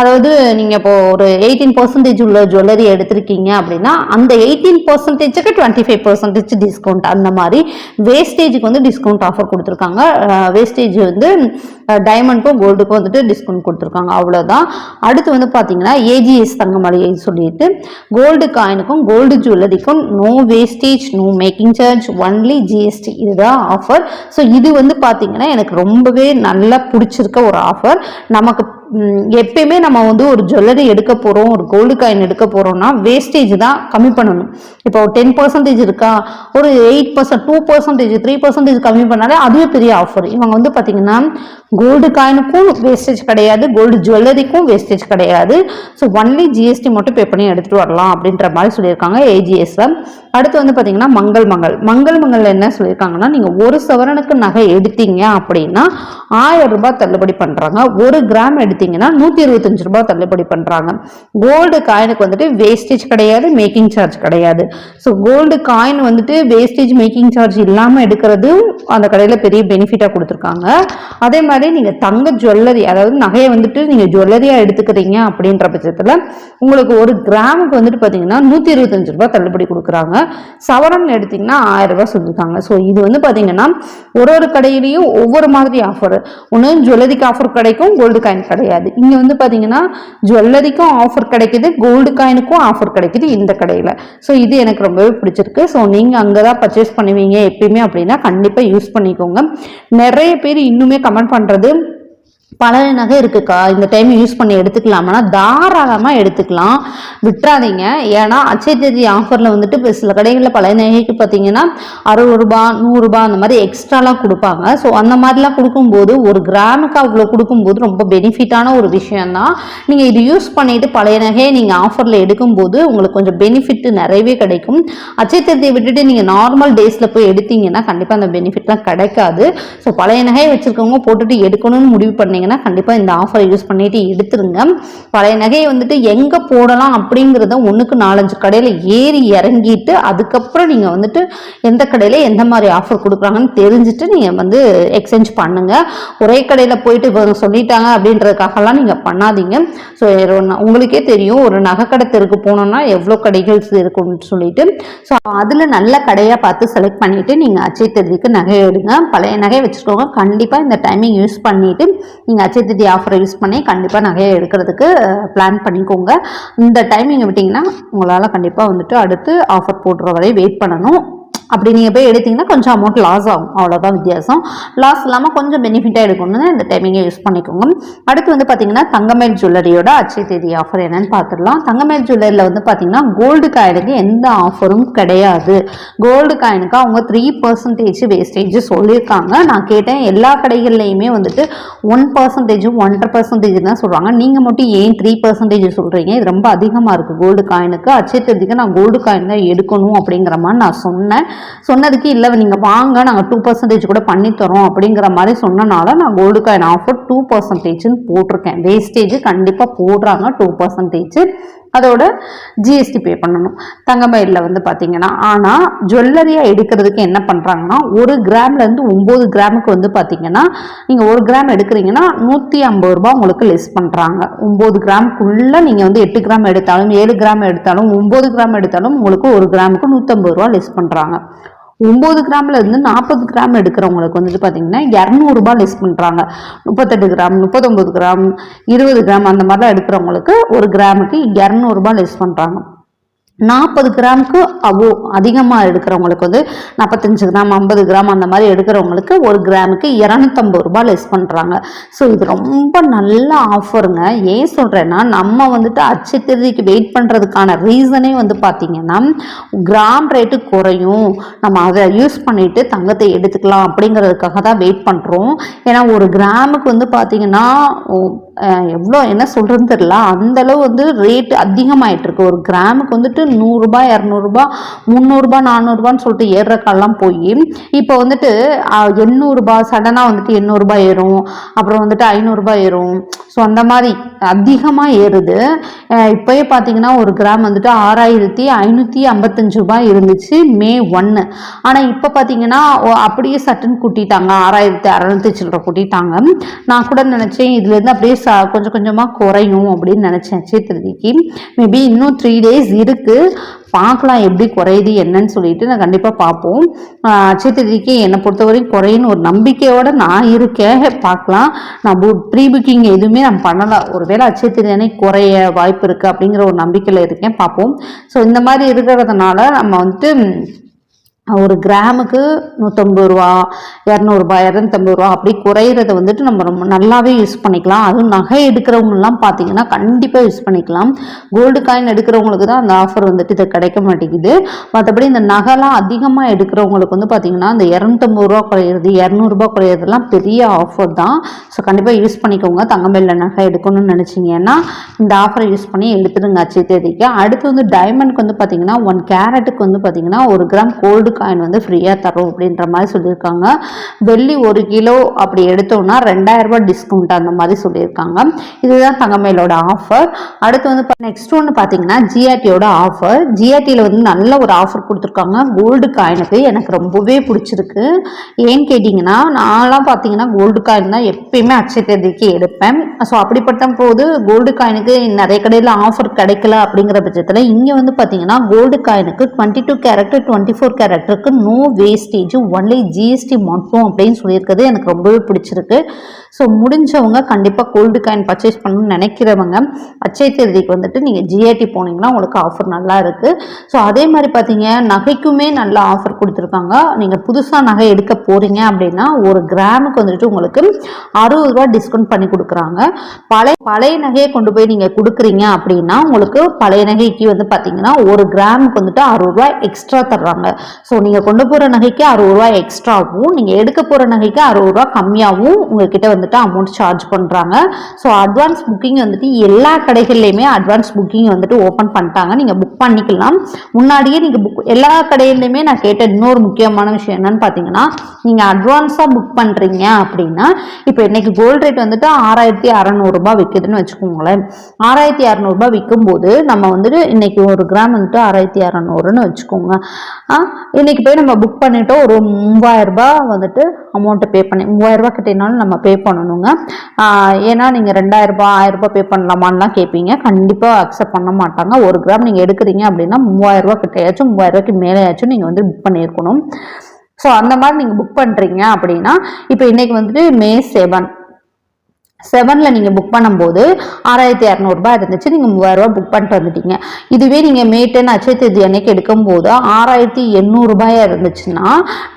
அதாவது நீங்கள் இப்போ ஒரு எயிட்டீன் பர்சன்டேஜ் உள்ள ஜுவல்லரி எடுத்திருக்கீங்க அப்படின்னா அந்த எயிட்டீன் பர்சன்டேஜுக்கு டுவெண்ட்டி ஃபைவ் பர்சன்டேஜ் டிஸ்கவுண்ட் அந்த மாதிரி வேஸ்டேஜுக்கு வந்து டிஸ்கவுண்ட் ஆஃபர் கொடுத்துருக்காங்க. வேஸ்டேஜ் வந்து டைமண்ட்க்கும் கோல்டுக்கும் வந்துட்டு டிஸ்கவுண்ட் கொடுத்துருக்காங்க. அவ்வளோதான் அடுத்து வந்து பார்த்தீங்கன்னா ஏஜிஎஸ் தங்க மளிகை சொல்லிட்டு கோல்டு காயினுக்கும் gold ஜுவல்லரிக்கும் no wastage no making charge only GST இதுதான் ஆஃபர் ஸோ இது வந்து பார்த்தீங்கன்னா எனக்கு ரொம்பவே நல்லா பிடிச்சிருக்க ஒரு ஆஃபர் நமக்கு எப்பயுமே நம்ம வந்து ஒரு ஜுவல்லரி எடுக்க போகிறோம் ஒரு கோல்டு காயின் எடுக்க போகிறோம்னா வேஸ்டேஜ் தான் கம்மி பண்ணணும். இப்போ ஒரு டென் பர்சன்டேஜ் இருக்கா? ஒரு eight percent two percentage three percentage கம்மி பண்ணாலே அதுவே பெரிய ஆஃபர் இவங்க வந்து பார்த்தீங்கன்னா கோல்டு காயினுக்கும் வேஸ்டேஜ் கிடையாது. கோல்டு ஜுவல்லரிக்கும் வேஸ்டேஜ் கிடையாது. ஸோ ஒன்லி ஜிஎஸ்டி மட்டும் பே பண்ணி எடுத்துகிட்டு வரலாம் அப்படின்ற மாதிரி சொல்லியிருக்காங்க ஏஜிஎஸ்ல அடுத்து வந்து பார்த்தீங்கன்னா மங்கள் மங்கள். மங்கள் மங்கள் என்ன சொல்லியிருக்காங்கன்னா நீங்கள் ஒரு சவரனுக்கு நகை எடுத்தீங்க அப்படின்னா ஆயிரம் ரூபாய் தள்ளுபடி பண்ணுறாங்க ஒரு கிராம் எடுத்தீங்கன்னா நூற்றி இருபத்தஞ்சு ரூபாய் தள்ளுபடி பண்ணுறாங்க கோல்டு காயினுக்கு வந்துட்டு வேஸ்டேஜ் கிடையாது மேக்கிங் சார்ஜ் கிடையாது. ஸோ கோல்டு காயின் வந்துட்டு வேஸ்டேஜ் மேக்கிங் சார்ஜ் இல்லாமல் எடுக்கிறது அந்த கடையில் பெரிய பெனிஃபிட்டாக கொடுத்துருக்காங்க. அதே மாதிரி நீங்கள் தங்க ஜுவல்லரி அதாவது நகையை வந்துட்டு நீங்கள் ஜுவல்லரியாக எடுத்துக்கிறீங்க அப்படின்ற பட்சத்தில் உங்களுக்கு ஒரு கிராமுக்கு வந்துட்டு பார்த்தீங்கன்னா நூற்றி இருபத்தஞ்சு ரூபாய் தள்ளுபடி கொடுக்குறாங்க. சவரன் எடுத்தீங்கன்னா ஆயிரம் ரூபாய் சொல்லியிருக்காங்க. ஸோ இது வந்து பார்த்தீங்கன்னா ஒரு ஒரு கடையிலையும் ஒவ்வொரு மாதிரி ஆஃபர் ஒன்று ஜுவல்லரிக்கு ஆஃபர் கிடைக்கும் கோல்டு காயின் கிடையாது. இங்கே வந்து பார்த்தீங்கன்னா ஜுவல்லரிக்கும் ஆஃபர் கிடைக்குது கோல்டு காயினுக்கும் ஆஃபர் கிடைக்குது இந்த கடையில். ஸோ இது எனக்கு ரொம்பவே பிடிச்சிருக்கு. ஸோ நீங்கள் அங்கே தான் பர்ச்சேஸ் பண்ணுவீங்க எப்பயுமே அப்படின்னா கண்டிப்பாக யூஸ் பண்ணிக்கோங்க. நிறைய பேர் இன்னுமே கமெண்ட் பண்ணுறது பழைய நகை இருக்குக்கா. இந்த டைம் யூஸ் பண்ணி எடுத்துக்கலாமா தாராளமாக எடுத்துக்கலாம். விட்டுறாதீங்க. ஏன்னா அச்சய தேதி ஆஃபரில் வந்துட்டு இப்போ சில கடைகளில் பழைய நகைக்கு பார்த்தீங்கன்னா அறுபது ரூபா நூறுரூபா அந்த மாதிரி எக்ஸ்ட்ராலாம் கொடுப்பாங்க. ஸோ அந்த மாதிரிலாம் கொடுக்கும்போது ஒரு கிராமுக்கு அவ்வளோ கொடுக்கும்போது ரொம்ப பெனிஃபிட்டான ஒரு விஷயந்தான் நீங்கள் இது யூஸ் பண்ணிவிட்டு பழைய நகையை நீங்கள் ஆஃபரில் எடுக்கும்போது உங்களுக்கு கொஞ்சம் பெனிஃபிட் நிறையவே கிடைக்கும். அச்சய தேதியை விட்டுட்டு நீங்கள் நார்மல் டேஸில் போய் எடுத்தீங்கன்னா கண்டிப்பாக அந்த பெனிஃபிட்லாம் கிடைக்காது. ஸோ பழைய நகையை வச்சுருக்கவங்க போட்டுட்டு எடுக்கணும்னு முடிவு பண்ணீங்கன்னா கண்டிப்பாக இந்த ஆஃபரை யூஸ் பண்ணிட்டு எடுத்துருங்க பழைய நகையை வந்துட்டு எங்கே போடலாம் அப்படிங்கிறத ஒன்றுக்கு நாலஞ்சு கடையில் ஏறி இறங்கிட்டு அதுக்கப்புறம் நீங்கள் வந்துட்டு எந்த கடையில் எந்த மாதிரி ஆஃபர் கொடுக்குறாங்கன்னு தெரிஞ்சுட்டு நீங்கள் வந்து எக்ஸ்சேஞ்ச் பண்ணுங்க. ஒரே கடையில் போயிட்டு இவங்க சொல்லிட்டாங்க அப்படின்றதுக்காகலாம் நீங்கள் பண்ணாதீங்க. ஸோ உங்களுக்கே தெரியும் ஒரு நகைக்கடை தெருக்கு போனோம்னா எவ்வளோ கடைகள் இருக்கும்னு சொல்லிட்டு. ஸோ அதில் நல்ல கடையாக பார்த்து செலக்ட் பண்ணிவிட்டு நீங்கள் அச்சய தேதிக்கு நகை எடுங்க. பழைய நகையை வச்சுக்கோங்க. கண்டிப்பாக இந்த டைமிங் யூஸ் பண்ணிவிட்டு நீங்கள் அச்சய திதி ஆஃபரை யூஸ் பண்ணி கண்டிப்பாக நகையை எடுக்கிறதுக்கு பிளான் பண்ணிக்கோங்க. இந்த டைமிங் விட்டிங்கன்னா உங்களால் கண்டிப்பாக வந்துட்டு அடுத்து ஆஃபர் போடுற வரை வெயிட் பண்ணணும். அப்படி நீங்கள் போய் எடுத்தீங்கன்னா கொஞ்சம் அமௌண்ட் லாஸ் ஆகும். அவ்வளோதான் வித்தியாசம். லாஸ் இல்லாமல் கொஞ்சம் பெனிஃபிட்டாக எடுக்கணும்னு இந்த டைமிங்கை யூஸ் பண்ணிக்கோங்க. அடுத்து வந்து பார்த்தீங்கன்னா தங்கமேல் ஜுவல்லரியோட அச்சய தேதி ஆஃபர் என்னன்னு பார்த்துடலாம் தங்கமேல் ஜுவல்லரியில் வந்து பார்த்தீங்கன்னா கோல்டு காயினுக்கு எந்த ஆஃபரும் கிடையாது. கோல்டு காயினுக்கு அவங்க த்ரீ பர்சன்டேஜ் வேஸ்டேஜ் சொல்லியிருக்காங்க. நான் கேட்டேன். எல்லா கடைகள்லையுமே வந்துட்டு ஒன் பர்சன்டேஜும் ஒன்றரை பர்சன்டேஜ் தான் சொல்கிறாங்க நீங்கள் மட்டும் ஏன் த்ரீ பர்சன்டேஜ் சொல்கிறீங்க இது ரொம்ப அதிகமாக இருக்குது கோல்டு காயினுக்கு அச்சய தேதிக்கு நான் கோல்டு காயின் தான் எடுக்கணும் அப்படிங்கிற மாதிரி நான் சொன்னேன். சொன்னதுக்கு இல்லை நீங்கள் வாங்க நாங்கள் டூ பர்சன்டேஜ் கூட பண்ணித்தரோம் அப்படிங்கிற மாதிரி சொன்னனால நான் கோல்டு காயின் ஆஃபர் டூ பர்சன்டேஜ்னு போட்டிருக்கேன். வேஸ்டேஜ் கண்டிப்பாக போடுறாங்க டூ பர்சன்டேஜ் அதோட ஜிஎஸ்டி பே பண்ணணும். தங்கமயிலில் வந்து பார்த்தீங்கன்னா ஆனால் ஜுவல்லரியாக எடுக்கிறதுக்கு என்ன பண்ணுறாங்கன்னா ஒரு கிராம்லேருந்து ஒம்பது கிராமுக்கு வந்து பார்த்தீங்கன்னா நீங்கள் ஒரு கிராம் எடுக்கிறீங்கன்னா நூற்றி ஐம்பது ரூபா உங்களுக்கு லெஸ் பண்ணுறாங்க ஒம்பது கிராமுக்குள்ளே நீங்கள் வந்து எட்டு கிராம் எடுத்தாலும் ஏழு கிராம் எடுத்தாலும் ஒம்பது கிராம் எடுத்தாலும் உங்களுக்கு ஒரு கிராமுக்கு நூற்றம்பது ரூபா லெஸ் பண்ணுறாங்க ஒம்பது கிராமில் இருந்து நாற்பது கிராம் எடுக்கிறவங்களுக்கு வந்துட்டு பார்த்தீங்கன்னா இரநூறுபா லெஸ் பண்ணுறாங்க முப்பத்தெட்டு கிராம் முப்பத்தொம்பது கிராம் இருபது கிராம் அந்த மாதிரிலாம் எடுக்கிறவங்களுக்கு ஒரு கிராமுக்கு இரநூறுபா லெஸ் பண்ணுறாங்க நாற்பது கிராமுக்கு அவ்வளோ அதிகமாக எடுக்கிறவங்களுக்கு வந்து நாற்பத்தஞ்சு கிராம் ஐம்பது கிராம் அந்த மாதிரி எடுக்கிறவங்களுக்கு ஒரு கிராமுக்கு இரநூத்தம்பது ரூபாய் லெஸ் பண்ணுறாங்க ஸோ இது ரொம்ப நல்ல ஆஃபருங்க ஏன் சொல்கிறேன்னா நம்ம வந்துட்டு அச்சத்திற்கு வெயிட் பண்ணுறதுக்கான ரீசனே வந்து பார்த்திங்கன்னா கிராம் ரேட்டு குறையும். நம்ம அதை யூஸ் பண்ணிவிட்டு தங்கத்தை எடுத்துக்கலாம் அப்படிங்கிறதுக்காக தான் வெயிட் பண்ணுறோம் ஏன்னா ஒரு கிராமுக்கு வந்து பார்த்திங்கன்னா எவ்வளோ என்ன சொல்கிறதுன்னு தெரில அந்தளவு வந்து ரேட்டு அதிகமாகிட்டுருக்கு ஒரு கிராமுக்கு வந்துட்டு நூறுரூபா இரநூறுபா முந்நூறுரூபா நானூறுபான்னு சொல்லிட்டு ஏறுற காலெலாம் போய் இப்போ வந்துட்டு எண்ணூறுரூபா சடனாக வந்துட்டு எண்ணூறுபா ஏறும். அப்புறம் வந்துட்டு ஐநூறுரூபா ஏறும். ஸோ அந்த மாதிரி அதிகமாக ஏறுது. இப்போயே பார்த்தீங்கன்னா ஒரு கிராம் வந்துட்டு ஆறாயிரத்தி ஐநூற்றி ஐம்பத்தஞ்சு ரூபாய் இருந்துச்சு மே ஒன்று ஆனால் இப்போ பார்த்தீங்கன்னா அப்படியே சட்டுன்னு கூட்டிட்டாங்க. ஆறாயிரத்தி அறநூற்றி சில்லற கூட்டிட்டாங்க. நான் கூட நினச்சேன் இதுலேருந்து அப்படியே ச கொஞ்சம் கொஞ்சமாக குறையும் அப்படின்னு நினச்சேன் சித்திரதிக்கு. மேபி இன்னும் த்ரீ டேஸ் இருக்குது பார்க்கலாம் எப்படி குறையுது என்னன்னு சொல்லிட்டு நான் கண்டிப்பாக பார்ப்போம். அச்சயத்திரிக்கு என்னை பொறுத்தவரைக்கும் குறையுன்னு ஒரு நம்பிக்கையோடு நான் இருக்கேன். பார்க்கலாம். நான் ப்ரீ புக்கிங் எதுவுமே நான் பண்ணலாம் ஒருவேளை அச்சயத்திரி குறைய வாய்ப்பு இருக்குது அப்படிங்கிற ஒரு நம்பிக்கையில் இருக்கேன். பார்ப்போம். ஸோ இந்த மாதிரி இருக்கிறதுனால நம்ம வந்துட்டு ஒரு கிராமுக்கு நூற்றம்பது ரூபா இரநூறுபா இரநூத்தம்பது ரூபா அப்படி குறையிறத வந்துட்டு நம்ம ரொம்ப நல்லாவே யூஸ் பண்ணிக்கலாம். அதுவும் நகை எடுக்கிறவங்கலாம் பார்த்தீங்கன்னா கண்டிப்பாக யூஸ் பண்ணிக்கலாம். கோல்டு காயின் எடுக்கிறவங்களுக்கு தான் அந்த ஆஃபர் வந்துட்டு இது கிடைக்க மாட்டேங்குது. மற்றபடி இந்த நகைலாம் அதிகமாக எடுக்கிறவங்களுக்கு வந்து பார்த்தீங்கன்னா இந்த இரநூத்தம்பது ரூபா குறையிறது இரநூறுபா குறையிறதுலாம் பெரிய ஆஃபர் தான். ஸோ கண்டிப்பாக யூஸ் பண்ணிக்கோங்க. தங்கமேல நகை எடுக்கணும்னு நினச்சிங்கன்னா இந்த ஆஃபரை யூஸ் பண்ணி எடுத்துடுங்க அச்சை தேதிக்கு. அடுத்து வந்து டைமண்ட்க்கு வந்து பார்த்திங்கன்னா ஒன் கேரட்டுக்கு வந்து பார்த்தீங்கன்னா ஒரு கிராம் கோல்டு காயின் வந்து ஃப்ரீயாக தரும் அப்படின்ற மாதிரி சொல்லியிருக்காங்க. வெள்ளி ஒரு கிலோ அப்படி எடுத்தோம்னா ரெண்டாயிரம் டிஸ்கவுண்ட் அந்த மாதிரி சொல்லியிருக்காங்க. இதுதான் தங்கமேலோட ஆஃபர் அடுத்து வந்து நெக்ஸ்ட் ஒன்று பார்த்தீங்கன்னா ஜிஆர்டியோட ஆஃபர் ஜிஆர்டியில் வந்து நல்ல ஒரு ஆஃபர் கொடுத்துருக்காங்க. கோல்டு காயினுக்கு எனக்கு ரொம்பவே பிடிச்சிருக்கு. ஏன்னு கேட்டிங்கன்னா நான்லாம் பார்த்தீங்கன்னா கோல்டு காயின் தான் எப்பயுமே அச்சை தேதிக்கு எடுப்பேன். ஸோ அப்படிப்பட்ட போது கோல்டு காயினுக்கு நிறைய கடையில் ஆஃபர் கிடைக்கல அப்படிங்கிற பட்சத்தில் இங்கே வந்து பார்த்தீங்கன்னா gold காயினுக்கு twenty two carat twenty four கேரக்டருக்கு நோ வேஸ்டேஜ் ஒன்லி ஜிஎஸ்டி மட்டும் அப்படின்னு சொல்லியிருக்கிறது எனக்கு ரொம்பவே பிடிச்சிருக்கு. ஸோ முடிஞ்சவங்க கண்டிப்பாக கோல்டு காயின் பர்ச்சேஸ் பண்ணணும்னு நினைக்கிறவங்க அச்சை தேதிக்கு வந்துட்டு நீங்கள் ஜிஏடி போனீங்கன்னா உங்களுக்கு ஆஃபர் நல்லா இருக்குது ஸோ அதே மாதிரி பார்த்தீங்க நகைக்குமே நல்ல ஆஃபர் கொடுத்துருக்காங்க. நீங்கள் புதுசாக நகை எடுக்க போகிறீங்க அப்படின்னா ஒரு கிராமுக்கு வந்துட்டு உங்களுக்கு அறுபது ரூபா டிஸ்கவுண்ட் பண்ணி கொடுக்குறாங்க. பழைய பழைய நகையை கொண்டு போய் நீங்கள் கொடுக்குறீங்க அப்படின்னா உங்களுக்கு பழைய நகைக்கு வந்து பார்த்தீங்கன்னா ஒரு கிராமுக்கு வந்துட்டு அறுபது ரூபாய் எக்ஸ்ட்ரா தர்றாங்க. ஸோ நீங்கள் கொண்டு போகிற நகைக்கு அறுபது ரூபாய் எக்ஸ்ட்ராவும் நீங்கள் எடுக்க போகிற நகைக்கு அறுபது ரூபா கம்மியாகவும் உங்ககிட்ட வந்துட்டு அமௌண்ட் சார்ஜ் பண்ணுறாங்க ஸோ அட்வான்ஸ் புக்கிங் வந்துட்டு எல்லா கடைகள்லையுமே அட்வான்ஸ் புக்கிங் வந்துட்டு ஓப்பன் பண்ணிட்டாங்க. நீங்கள் புக் பண்ணிக்கலாம். முன்னாடியே நீங்கள் புக் எல்லா கடையிலையுமே நான் கேட்ட இன்னொரு முக்கியமான விஷயம் என்னன்னு பார்த்தீங்கன்னா நீங்கள் அட்வான்ஸாக புக் பண்ணுறீங்க அப்படின்னா இப்போ இன்னைக்கு கோல்டு ரேட் வந்துட்டு ஆறாயிரத்தி அறநூறுபா விற்குதுன்னு வச்சுக்கோங்களேன். ஆறாயிரத்தி அறநூறுபா விற்கும்போது நம்ம வந்துட்டு இன்னைக்கு ஒரு கிராம் வந்துட்டு ஆறாயிரத்தி அறநூறுன்னு வச்சுக்கோங்க. இன்னைக்கு போய் நம்ம புக் பண்ணிட்டோம் ஒரு மூவாயிரம் வந்துட்டு அமௌண்ட்டை பே பண்ணி மூவாயிரம் கிட்டேனாலும் நம்ம பே பண்ணணுங்க. ஏன்னா நீங்கள் ரெண்டாயிரரூபா ஆயிரரூபா ஆயிரம் பே பண்ணலாமான்லாம் கேட்பீங்க கண்டிப்பாக அக்செப்ட் பண்ண மாட்டாங்க. ஒரு கிராம் நீங்கள் எடுக்கிறீங்க அப்படின்னா மூவாயிரரூபா ரூபாய் கிட்டேயாச்சும் மூவாயிரம் ரூபாய்க்கு மேலேயாச்சும் நீங்கள் வந்து புக் பண்ணியிருக்கணும். ஸோ அந்த மாதிரி நீங்கள் புக் பண்ணுறீங்க அப்படின்னா இப்போ இன்றைக்கி வந்துட்டு மே செவன் செவனில் நீங்கள் புக் பண்ணும்போது ஆறாயிரத்தி இரநூறுபா இருந்துச்சு. நீங்கள் மூவாயிரரூபா புக் பண்ணிட்டு வந்துட்டீங்க. இதுவே நீங்கள் மே டென் அச்சய தேதி அன்னைக்கு எடுக்கும்போது ஆறாயிரத்தி எண்ணூறுபாயா இருந்துச்சுன்னா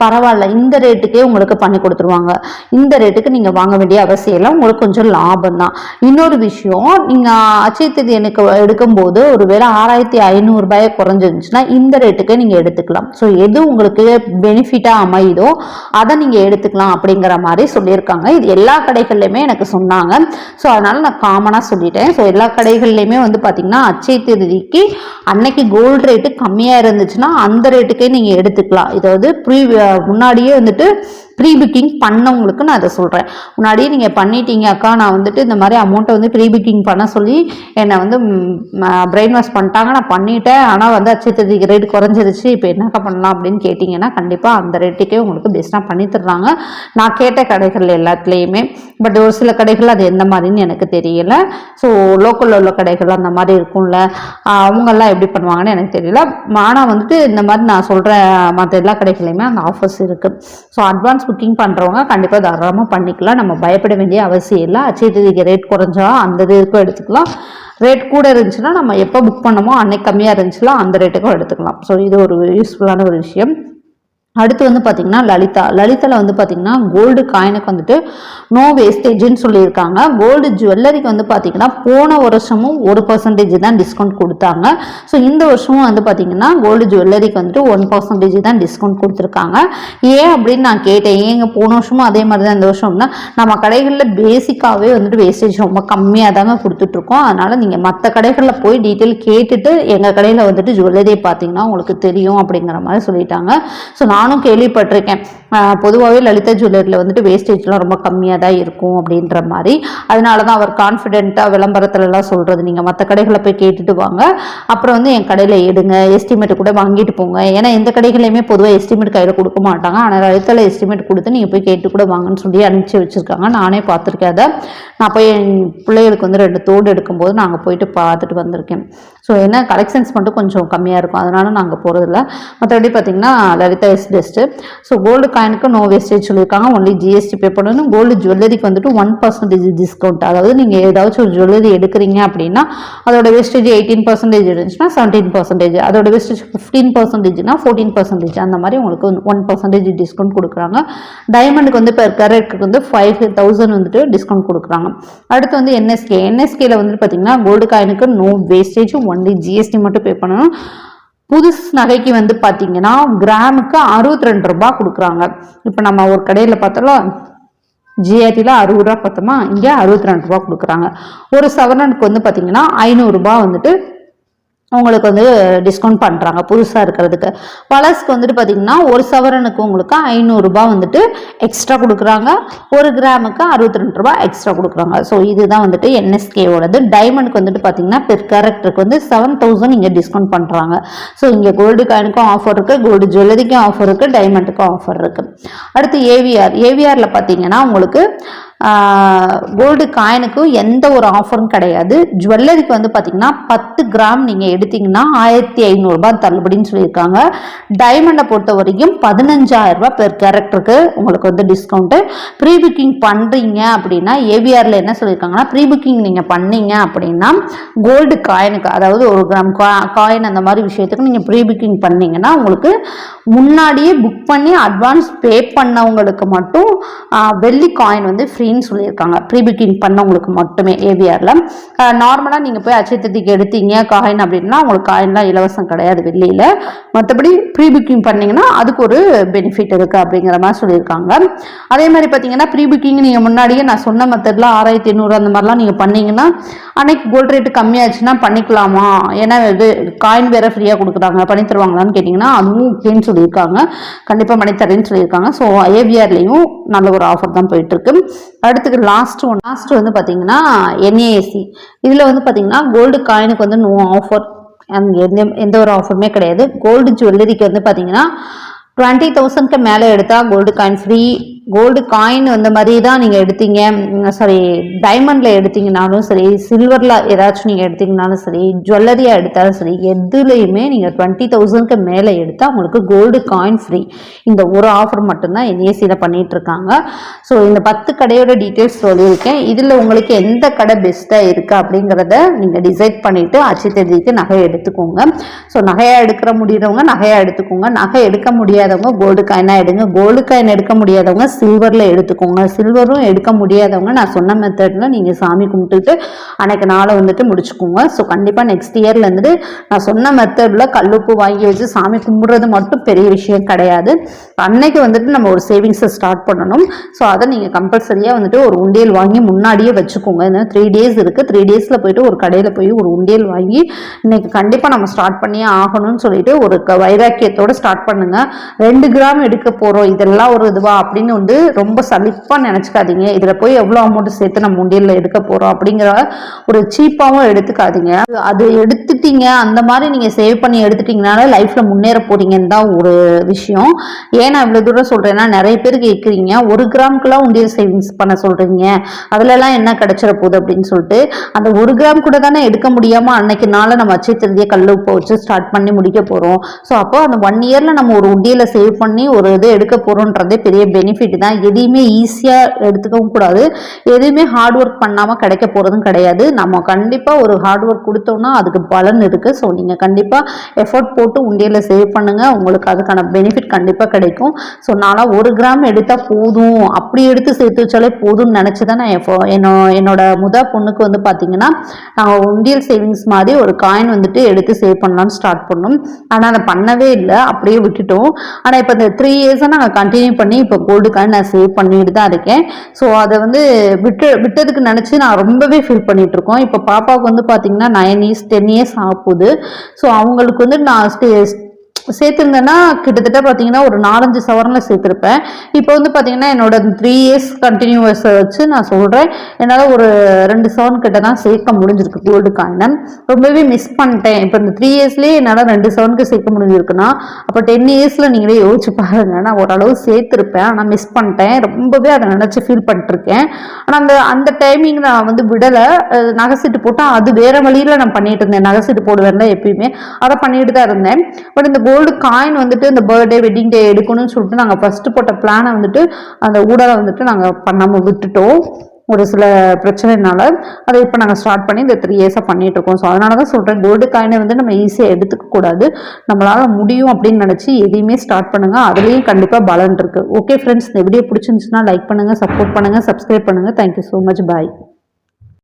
பரவாயில்ல. இந்த ரேட்டுக்கே உங்களுக்கு பண்ணி கொடுத்துருவாங்க. இந்த ரேட்டுக்கு நீங்கள் வாங்க வேண்டிய அவசியம் இல்லை. உங்களுக்கு கொஞ்சம் லாபம் தான். இன்னொரு விஷயம் நீங்கள் அச்சய தேதி எனக்கு எடுக்கும்போது ஒருவேளை ஆறாயிரத்தி ஐநூறுபாயை குறைஞ்சிருந்துச்சுன்னா இந்த ரேட்டுக்கே நீங்கள் எடுத்துக்கலாம். ஸோ எது உங்களுக்கு பெனிஃபிட்டாக அமையுதோ அதை நீங்கள் எடுத்துக்கலாம் அப்படிங்கிற மாதிரி சொல்லியிருக்காங்க. இது எல்லா கடைகள்லையுமே எனக்கு சொன்னாங்க. ஸோ அதனால் நான் காமனாக சொல்லிட்டேன். ஸோ எல்லா கடைகள்லையுமே வந்து பார்த்திங்கன்னா அச்சை தேதிக்கு அன்னைக்கு கோல்டு ரேட்டு கம்மியாக இருந்துச்சுன்னா அந்த ரேட்டுக்கே நீங்கள் எடுத்துக்கலாம். இதாவது ப்ரீ முன்னாடியே வந்துட்டு ப்ரீ புக்கிங் பண்ணவங்களுக்கு நான் அதை சொல்கிறேன் முன்னாடியே நீங்கள் பண்ணிட்டீங்க அக்கா நான் வந்துட்டு இந்த மாதிரி அமௌண்ட்டை வந்து ப்ரீ புக்கிங் பண்ண சொல்லி என்னை வந்து பிரெயின் வாஷ் பண்ணிட்டாங்க. நான் பண்ணிட்டேன். ஆனால் வந்து அச்சத்துக்கு ரேட் குறைஞ்சிருச்சு. இப்போ என்னக்கா பண்ணலாம் அப்படின்னு கேட்டிங்கன்னா கண்டிப்பாக அந்த ரேட்டுக்கே உங்களுக்கு பெஸ்ட்டாக பண்ணி தர்றாங்க. நான் கேட்ட கடைகள் எல்லாத்துலேயுமே. பட் ஒரு சில கடைகள் அது எந்த மாதிரின்னு எனக்கு தெரியல. ஸோ லோக்கலில் உள்ள கடைகள் அந்த மாதிரி இருக்கும்ல. அவங்கெல்லாம் எப்படி பண்ணுவாங்கன்னு எனக்கு தெரியல. ஆனால் வந்துட்டு இந்த மாதிரி நான் சொல்கிற மற்ற எல்லா கடைகளையுமே அந்த ஆஃபர்ஸ் இருக்குது ஸோ அட்வான்ஸ் புக்கிங் பண்ணுறவங்க கண்டிப்பாக தாராளமாக பண்ணிக்கலாம். நம்ம பயப்பட வேண்டிய அவசியம் இல்லை. அச்சய தேதிக்கு ரேட் குறைஞ்சா அந்த இதுக்கும் எடுத்துக்கலாம். ரேட் கூட இருந்துச்சுன்னா நம்ம எப்போ புக் பண்ணமோ அன்னைக்கு கம்மியாக இருந்துச்சுன்னா அந்த ரேட்டுக்கும் எடுத்துக்கலாம். ஸோ இது ஒரு யூஸ்ஃபுல்லான ஒரு விஷயம். அடுத்து வந்து பார்த்தீங்கன்னா லலிதா. லலிதாவில் வந்து பார்த்தீங்கன்னா கோல்டு காயினுக்கு வந்துட்டு நோ வேஸ்டேஜ்னு சொல்லியிருக்காங்க. கோல்டு ஜுவல்லரிக்கு வந்து பார்த்தீங்கன்னா போன வருஷமும் ஒரு பர்சன்டேஜ் தான் டிஸ்கவுண்ட் கொடுத்தாங்க. ஸோ இந்த வருஷமும் வந்து பார்த்தீங்கன்னா கோல்டு ஜுவல்லரிக்கு வந்துட்டு ஒன் பர்சன்டேஜ் தான் டிஸ்கவுண்ட் கொடுத்துருக்காங்க. ஏன் அப்படின்னு நான் கேட்டேன். ஏங்க போன வருஷமும் அதே மாதிரி தான் இந்த வருஷம்னா நம்ம கடைகளில் பேசிக்காகவே வந்துட்டு வேஸ்டேஜ் ரொம்ப கம்மியாக தாங்க கொடுத்துட்ருக்கோம். அதனால் நீங்கள் மற்ற கடைகளில் போய் டீட்டெயில் கேட்டுட்டு எங்கள் கடையில் வந்துட்டு ஜுவல்லரியை பார்த்தீங்கன்னா உங்களுக்கு தெரியும் அப்படிங்கிற மாதிரி சொல்லிட்டாங்க. ஸோ நான் நானும் கேள்விப்பட்டிருக்கேன். பொதுவாகவே லலிதா ஜுவல்லரியில் வந்துட்டு வேஸ்டேஜ்லாம் ரொம்ப கம்மியாக தான் இருக்கும் அப்படின்ற மாதிரி. அதனால தான் அவர் கான்ஃபிடென்ட்டாக விளம்பரத்துலலாம் சொல்கிறது நீங்கள் மற்ற கடைகளை போய் கேட்டுட்டு வாங்க. அப்புறம் வந்து என் கடையில் எடுங்க. எஸ்டிமேட் கூட வாங்கிட்டு போங்க. ஏன்னா எந்த கடைகளையுமே பொதுவாக எஸ்டிமேட் கையில் கொடுக்க மாட்டாங்க. ஆனால் லலிதாவில் எஸ்டிமேட் கொடுத்து நீங்கள் போய் கேட்டு கூட வாங்கன்னு சொல்லி அனுப்பிச்சி வச்சுருக்காங்க. நானே பார்த்துருக்கேன் அதை. நான் போய் என் பிள்ளைகளுக்கு வந்து ரெண்டு தோடு எடுக்கும்போது நாங்கள் போயிட்டு பார்த்துட்டு வந்திருக்கேன். ஸோ என்ன கலெக்ஷன்ஸ் மட்டும் கொஞ்சம் கம்மியாக இருக்கும். அதனால நாங்கள் போகிறதில்ல மற்றபடி பார்த்தீங்கன்னா Lalitha is best so gold காயினுக்கு no wastage சொல்லியிருக்காங்க. ஒன்லி ஜிஎஸ்டி பே பண்ணணும் கோல்டு ஜுவல்லரிக்கு வந்துட்டு ஒன் பர்சன்டேஜ் டிஸ்கவுண்ட் அதாவது நீங்கள் ஏதாச்சும் ஒரு ஜுவல்லரி எடுக்கிறீங்க அப்படின்னா அதோட வேஸ்டேஜ் எயிட்டீன் பர்சன்டேஜ் இருந்துச்சுன்னா செவன்டீன் பர்சன்டேஜ் அதோட வேஸ்டேஜ் ஃபிஃப்டீன் பர்சன்டேஜ்னா ஃபோர்டீன் பர்சன்டேஜ் அந்த மாதிரி உங்களுக்கு ஒன் பர்சன்டேஜ் டிஸ்கவுண்ட் கொடுக்குறாங்க. டைமண்டுக்கு வந்து பெர் கேரட்டுக்கு வந்து ஃபைவ் தௌசண்ட் வந்துட்டு டிஸ்கவுண்ட் கொடுக்குறாங்க. அடுத்து வந்து என்எஸ்கே என்எஸ்கேல வந்துட்டு பார்த்தீங்கன்னா கோல்டு காயினுக்கு நோ வேஸ்டேஜ் ஒன்லி ஜிஎஸ்டி மட்டும் பே பண்ணணும். புதுசு நகைக்கு வந்து பார்த்தீங்கன்னா கிராமுக்கு அறுபத்தி ரெண்டு ரூபா கொடுக்குறாங்க. இப்போ நம்ம ஒரு கடையில் பார்த்தாலும் ஜிஆர்டியில் அறுபது ரூபா பார்த்தோமா இங்கே அறுபத்தி ரெண்டு ரூபா கொடுக்குறாங்க. ஒரு சவரனுக்கு வந்து பார்த்தீங்கன்னா ஐநூறுரூபா வந்துட்டு உங்களுக்கு வந்து டிஸ்கவுண்ட் பண்ணுறாங்க புதுசாக இருக்கிறதுக்கு. பழசுக்கு வந்துட்டு பார்த்தீங்கன்னா ஒரு சவரனுக்கு உங்களுக்கு ஐநூறுரூபா வந்துட்டு எக்ஸ்ட்ரா கொடுக்குறாங்க. ஒரு கிராமுக்கு அறுபத்தி ரெண்டு ரூபா எக்ஸ்ட்ரா கொடுக்குறாங்க. ஸோ இதுதான் வந்துட்டு என்எஸ்கேவோடது டைமண்டுக்கு வந்துட்டு பார்த்தீங்கன்னா பெர் கேரக்டருக்கு வந்து செவன் தௌசண்ட் இங்கே டிஸ்கவுண்ட் பண்ணுறாங்க ஸோ இங்கே கோல்டு காயினுக்கும் ஆஃபர் இருக்குது கோல்டு ஜுவல்லரிக்கும் ஆஃபர் இருக்குது டைமண்டுக்கும் ஆஃபர் இருக்குது அடுத்து ஏவிஆர் ஏவிஆரில் பார்த்தீங்கன்னா உங்களுக்கு கோல்டு காயினுக்கும் எந்த ஒரு ஆஃபரும் கிடையாது. ஜுவல்லரிக்கு வந்து பார்த்தீங்கன்னா பத்து கிராம் நீங்கள் எடுத்தீங்கன்னா ஆயிரத்தி ஐநூறுரூபா தள்ளுபடின்னு சொல்லியிருக்காங்க. டைமண்டை பொறுத்த வரைக்கும் பதினஞ்சாயிரரூபா பெர் கேரக்டருக்கு உங்களுக்கு வந்து டிஸ்கவுண்ட்டு ப்ரீ புக்கிங் பண்ணுறீங்க அப்படின்னா ஏவிஆரில் என்ன சொல்லியிருக்காங்கன்னா ப்ரீ புக்கிங் நீங்கள் பண்ணீங்க அப்படின்னா கோல்டு காயினுக்கு அதாவது ஒரு கிராம் காயின் அந்த மாதிரி விஷயத்துக்கு நீங்கள் ப்ரீ புக்கிங் பண்ணிங்கன்னா உங்களுக்கு முன்னாடியே புக் பண்ணி அட்வான்ஸ் பே பண்ணவங்களுக்கு மட்டும் வெள்ளி காயின் வந்து ஃப்ரீ ஃப்ரீன்னு சொல்லியிருக்காங்க. ப்ரீ புக்கிங் பண்ணவங்களுக்கு மட்டுமே ஏவிஆரில் நார்மலாக நீங்கள் போய் அச்சயத்திற்கு எடுத்தீங்க காயின் அப்படின்னா உங்களுக்கு காயின்லாம் இலவசம் கிடையாது வெளியில். மற்றபடி ப்ரீ புக்கிங் பண்ணீங்கன்னா அதுக்கு ஒரு பெனிஃபிட் இருக்குது அப்படிங்கிற மாதிரி சொல்லியிருக்காங்க. அதே மாதிரி பார்த்தீங்கன்னா ப்ரீ புக்கிங் நீங்கள் முன்னாடியே நான் சொன்ன மெத்தடில் ஆறாயிரத்தி எண்ணூறு அந்த மாதிரிலாம் நீங்கள் பண்ணிங்கன்னா அன்னைக்கு கோல்ட் ரேட்டு கம்மியாச்சுன்னா பண்ணிக்கலாமா? ஏன்னா இது காயின் வேறு ஃப்ரீயாக கொடுக்குறாங்க. பண்ணி தருவாங்களான்னு கேட்டிங்கன்னா அதுவும் ஓகேன்னு சொல்லியிருக்காங்க. கண்டிப்பாக பண்ணி தரேன்னு சொல்லியிருக்காங்க. ஸோ ஏவிஆர்லேயும் நல்ல ஒரு ஆஃபர் தான் போயிட்டுருக்கு அடுத்துக்கு லாஸ்ட் ஒன் லாஸ்ட் வந்து பார்த்தீங்கன்னா என்ஏஎஸ்சி இதில் வந்து பார்த்தீங்கன்னா கோல்டு காயினுக்கு வந்து நோ ஆஃபர் எந்த எந்த ஒரு ஆஃபருமே கிடையாது. கோல்டு ஜுவல்லரிக்கு வந்து பார்த்தீங்கன்னா டுவெண்ட்டி தௌசண்ட்க்கு மேலே எடுத்தால் gold coin free gold coin அந்த மாதிரி தான் நீங்கள் எடுத்தீங்க. சாரி டைமண்டில் எடுத்தீங்கனாலும் சரி சில்வரில் ஏதாச்சும் நீங்கள் எடுத்தீங்கனாலும் சரி ஜுவல்லரியாக எடுத்தாலும் சரி எதுலேயுமே நீங்கள் டுவெண்ட்டி தௌசண்ட்க்கு மேலே எடுத்தால் உங்களுக்கு கோல்டு காயின் ஃப்ரீ இந்த ஒரு ஆஃபர் மட்டும்தான் என்ஏசியில் பண்ணிகிட்ருக்காங்க ஸோ இந்த பத்து கடையோட டீட்டெயில்ஸ் சொல்லியிருக்கேன். இதில் உங்களுக்கு எந்த கடை பெஸ்ட்டாக இருக்குது அப்படிங்கிறத நீங்கள் டிசைட் பண்ணிவிட்டு அச்சு தேதிக்கு நகை எடுத்துக்கோங்க. ஸோ நகையாக எடுக்கிற முடியிறவங்க நகையாக எடுத்துக்கோங்க. நகை எடுக்க முடியாது முடியாதவங்க கோல்டு காயினாக எடுங்க. கோல்டு காயின் எடுக்க முடியாதவங்க சில்வரில் எடுத்துக்கோங்க. சில்வரும் எடுக்க முடியாதவங்க நான் சொன்ன மெத்தடில் நீங்கள் சாமி கும்பிட்டுட்டு அன்னைக்கு நாளை வந்துட்டு முடிச்சுக்கோங்க. ஸோ கண்டிப்பாக நெக்ஸ்ட் இயரில் இருந்துட்டு நான் சொன்ன மெத்தடில் கல்லுப்பு வாங்கி வச்சு சாமி கும்பிட்றது மட்டும் பெரிய விஷயம் கிடையாது. அன்னைக்கு வந்துட்டு நம்ம ஒரு சேவிங்ஸை ஸ்டார்ட் பண்ணணும். ஸோ அதை நீங்கள் கம்பல்சரியாக வந்துட்டு ஒரு உண்டியல் வாங்கி முன்னாடியே வச்சுக்கோங்க. ஏன்னா த்ரீ டேஸ் இருக்குது த்ரீ டேஸில் போயிட்டு ஒரு கடையில் போய் ஒரு உண்டியல் வாங்கி இன்னைக்கு கண்டிப்பாக நம்ம ஸ்டார்ட் பண்ணியே ஆகணும்னு சொல்லிட்டு ஒரு வைராக்கியத்தோடு ஸ்டார்ட் பண்ணுங்க. ரெண்டு கிராம் எடுக்க போகிறோம் இதெல்லாம் ஒரு இதுவா அப்படின்னு வந்து ரொம்ப சலிப்பாக நினச்சிக்காதீங்க. இதில் போய் எவ்வளோ அமௌண்ட் சேர்த்து நம்ம உண்டியலில் எடுக்க போகிறோம் அப்படிங்கிற ஒரு சீப்பாகவும் எடுத்துக்காதீங்க. அது எடுத்துட்டீங்க அந்த மாதிரி நீங்கள் சேவ் பண்ணி எடுத்துட்டீங்கனால லைஃப்பில் முன்னேற போகிறீங்கன்னு தான் ஒரு விஷயம். ஏன் நான் இவ்வளோ தூரம் சொல்கிறேன்னா நிறைய பேர் கேட்குறீங்க ஒரு கிராம்க்குலாம் உண்டியல் சேவிங்ஸ் பண்ண சொல்கிறீங்க அதுலலாம் என்ன கிடைச்சிட போகுது அப்படின்னு சொல்லிட்டு அந்த ஒரு கிராம் கூட தானே எடுக்க முடியாமல் அன்னைக்கு நாளை நம்ம அச்சை திருதியை கல் உப்பை வச்சு ஸ்டார்ட் பண்ணி முடிக்க போகிறோம் ஸோ அப்போ அந்த ஒன் இயரில் நம்ம ஒரு உண்டியலை சேவ் பண்ணி ஒரு இது எடுக்க போகிறோன்றதே பெரிய பெனிஃபிட் தான். எதையுமே ஈஸியாக எடுத்துக்கவும் கூடாது. எதுவுமே ஹார்ட் ஒர்க் பண்ணாமல் கிடைக்க போகிறதும் கிடையாது. நம்ம கண்டிப்பாக ஒரு ஹார்ட் ஒர்க் கொடுத்தோம்னா அதுக்கு பலன் இருக்குது ஸோ நீங்கள் கண்டிப்பாக எஃபோர்ட் போட்டு உண்டியலில் சேவ் பண்ணுங்கள் உங்களுக்கு அதுக்கான பெனிஃபிட் கண்டிப்பாக கிடைக்கும். ஸோ நான்லாம் ஒரு கிராம் எடுத்தால் போதும். அப்படி எடுத்து சேர்த்து வச்சாலே போதும்னு நினச்சி தான் நான் எஃபோ என்னோ என்னோட முத பொண்ணுக்கு வந்து பார்த்தீங்கன்னா நாங்கள் உண்டியல் சேவிங்ஸ் மாதிரி ஒரு காயின் வந்துட்டு எடுத்து சேவ் பண்ணலாம்னு ஸ்டார்ட் பண்ணோம். ஆனால் அதை பண்ணவே இல்லை. அப்படியே விட்டுட்டோம். ஆனால் இப்போ இந்த த்ரீ இயர்ஸாக நாங்கள் கண்டினியூ பண்ணி இப்போ கோல்டுக்காக நான் சேவ் பண்ணிட்டு தான் இருக்கேன். ஸோ அதை வந்து விட்டு விட்டதுக்கு நினச்சி நான் ரொம்பவே ஃபீல் பண்ணிகிட்ருக்கோம் இருக்கோம். இப்போ பாப்பாவுக்கு வந்து பார்த்தீங்கன்னா நைன் இயர்ஸ் டென் இயர்ஸ் ஆகுது போகுது. ஸோ அவங்களுக்கு வந்து நான் ஸ்டே சேர்த்துருந்தேன்னா கிட்டத்தட்ட பார்த்தீங்கன்னா ஒரு நாலஞ்சு சவரனில் சேர்த்துருப்பேன். இப்போ வந்து பார்த்தீங்கன்னா என்னோட த்ரீ இயர்ஸ் கண்டினியூஸை வச்சு நான் சொல்கிறேன் என்னால் ஒரு ரெண்டு சவரன் கிட்ட தான் சேர்க்க முடிஞ்சிருக்கு கோல்டு காயினை ரொம்பவே மிஸ் பண்ணிட்டேன். இப்போ இந்த த்ரீ இயர்ஸ்லேயே என்னால் ரெண்டு சவனுக்கு சேர்க்க முடிஞ்சிருக்குன்னா அப்போ டென் இயர்ஸில் நீங்களே யோசிச்சு பாருங்க. நான் ஓரளவு சேர்த்துருப்பேன். ஆனால் மிஸ் பண்ணிட்டேன். ரொம்பவே அதை நினச்சி ஃபீல் பண்ணிட்டுருக்கேன். ஆனால் அந்த அந்த டைமிங் நான் வந்து விடலை. நகை சீட்டு போட்டால் அது வேறு வழியில் நான் பண்ணிட்டு இருந்தேன். நகை சீட்டு போடுவேன்ல எப்பயுமே. அதை பண்ணிட்டு தான் இருந்தேன். பட் இந்த கோல்டு காயின் வந்துட்டு இந்த பர்த்டே வெட்டிங் டே எடுக்கணும்னு சொல்லிட்டு நாங்கள் ஃபஸ்ட்டு போட்ட பிளானை வந்துட்டு அந்த ஊடலை வந்துட்டு நாங்கள் பண்ணாமல் விட்டுட்டோம். ஒரு சில பிரச்சனைனால. அதை இப்போ நாங்கள் ஸ்டார்ட் பண்ணி இந்த த்ரீ இயர்ஸாக பண்ணிட்டு இருக்கோம். ஸோ அதனால தான் சொல்கிறேன் கோல்டு காயினை வந்து நம்ம ஈஸியாக எடுத்துக்கக்கூடாது நம்மளால் முடியும் அப்படின்னு நினச்சி எதையுமே ஸ்டார்ட் பண்ணுங்கள் அதுலேயும் கண்டிப்பாக பலன் இருக்குது ஓகே ஃப்ரெண்ட்ஸ் இந்த வீடியோ பிடிச்சிருந்துச்சுன்னா லைக் பண்ணுங்கள் சப்போர்ட் பண்ணுங்கள் சப்ஸ்கிரைப் பண்ணுங்கள் thank you so much bye